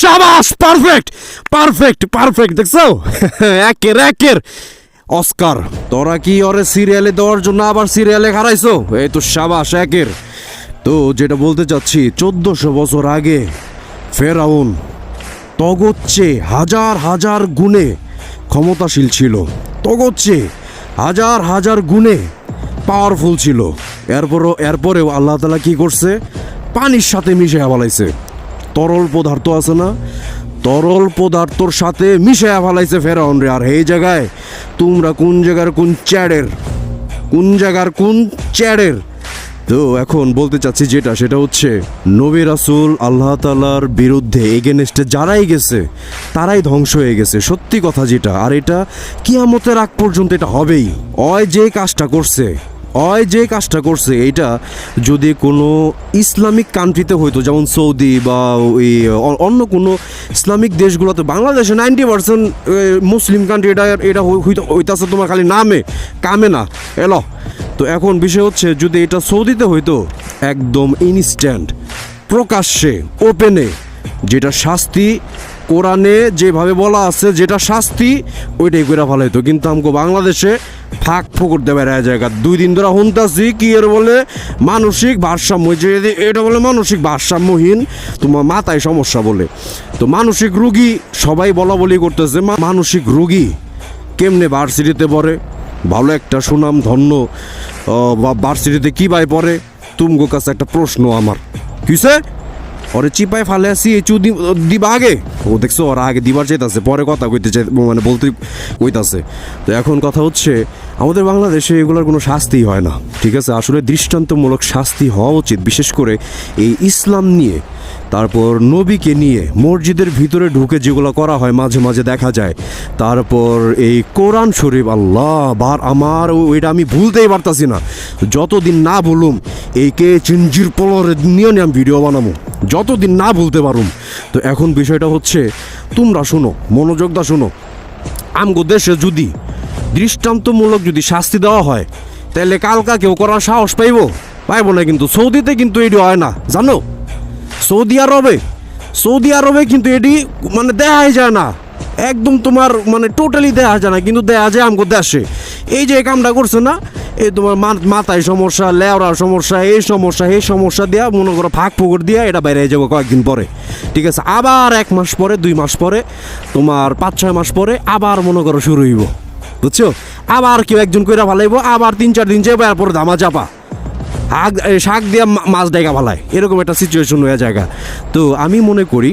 সাবাস perfect perfect perfect দেখছ? একের একের। অস্কার। তোরা কি ওরে সিরিয়ালে দেওয়ার জন্য আবার সিরিয়ালে হারাইছো? এই তো সাবাস একের। তো যেটা বলতে চাচ্ছি, চোদ্দশো বছর আগে ফেরাউন তগচ্ছে হাজার হাজার গুণে ক্ষমতাশীল ছিল। তগচ্ছে হাজার হাজার গুণে পাওয়ারফুল ছিল। এরপরও, এরপরেও আল্লাহ তালা কি করছে? পানির সাথে মিশে ফেলাইছে তরল পদার্থ আছে না? তরল পদার্থর সাথে মিশে ফেলাইছে ফেরাউন রে। আর এই জায়গায় তোমরা কোন জায়গার কোন চ্যাডের? কোন জায়গার কোন চ্যাডের? তো এখন বলতে চাচ্ছি যেটা, সেটা হচ্ছে নবী রাসুল আল্লাহ তালার বিরুদ্ধে এগেনস্টে যারাই গেছে, তারাই ধ্বংস হয়ে গেছে। সত্যি কথা যেটা। আর এটা কিয়ামতের আগ পর্যন্ত এটা হবেই। অয় যে কাজটা করছে অয় যে কাজটা করছে, এইটা যদি কোনো ইসলামিক কান্ট্রিতে হইতো, যেমন সৌদি বা ওই, অন্য কোনো ইসলামিক দেশগুলোতে, বাংলাদেশে নাইনটি পার্সেন্ট মুসলিম কান্ট্রি এটা এটা হই- হইতে, হইতাছে তোমার খালি নামে, কামে না, এলো। তো এখন বিষয় হচ্ছে, যদি এটা সৌদিতে হইতো, একদম ইনস্ট্যান্ট প্রকাশ্যে ওপেনে যেটা শাস্তি, কোরআনে যেভাবে বলা আছে, যেটা শাস্তি, ওইটাই করে ফেলাইতো। কিন্তু আমাকে বাংলাদেশে ফাঁক ফোকর দেবে রায় জায়গা। দুই দিন ধরে শুনতাছি কি এর বলে? মানসিক ভারসাম্য ওই যে এটা বলে মানসিক ভারসাম্যহীন, তোমার মাথায় সমস্যা বলে। তো মানসিক রুগী, সবাই বলা বলি করতেছে মানসিক রুগী কেমনে ভার্সিটিতে পড়ে? ভালো একটা সুনাম, ধন্য বা ভার্সিটিতে কী বাই পড়ে? তুমগো কাছে একটা প্রশ্ন আমার। কিসে? ওরে চিপায় ফালে আসি এই চু দিবা আগে ও দেখছ ওরা আগে দিবার চাইতাছে পরে কথা কইতে চাই মানে বলতে কইতাছে তো এখন কথা হচ্ছে আমাদের বাংলাদেশে এগুলোর কোনো শাস্তি হয় না, ঠিক আছে? আসলে দৃষ্টান্তমূলক শাস্তি হওয়া উচিত, বিশেষ করে এই ইসলাম নিয়ে, তারপর নবীকে নিয়ে, মসজিদের ভিতরে ঢুকে যেগুলো করা হয়, মাঝে মাঝে দেখা যায়, তারপর এই কোরআন শরীফ, আল্লাহ, বার আমার, ও- ওইটা আমি ভুলতেই পারতাছি না। যতদিন না বলুম এই কে চিঞ্জির পলরে নিয়ে আমি ভিডিও বানাবো যতদিন না ভুলতে পারুম। তো এখন বিষয়টা হচ্ছে, তোমরা শোনো মনোযোগ দা শোনো, আমগো দেশে যদি দৃষ্টান্তমূলক যদি শাস্তি দেওয়া হয়, তাহলে কালকা কেউ করার সাহস পাইব। পাইব না কিন্তু, সৌদিতে কিন্তু এটি হয় না, জানো? সৌদি আরবে সৌদি আরবে কিন্তু এটি মানে দেখাই যায় না। একদম তোমার মানে টোটালি দেখা যায় না, কিন্তু দেখা যায় আমগো দেশে। এই যে কামটা করছে না, এই তোমার মাথায় সমস্যা, লেওড়ার সমস্যা, এই সমস্যা এই সমস্যা দেওয়া মনে করো ফাঁক ফুকর দিয়া এটা বাইরে যাব কয়েকদিন পরে। ঠিক আছে, আবার এক মাস পরে, দুই মাস পরে, তোমার পাঁচ ছয় মাস পরে আবার মনে করো শুরু হইব। বুঝছ? আবার কেউ একজন কইরা ভালাইব আবার তিন চার দিন যাব এরপর দামা চাপা। শাক শাক দিয়ে মাছ দেখা ভালায় এরকম একটা সিচুয়েশন হয়ে জায়গা। তো আমি মনে করি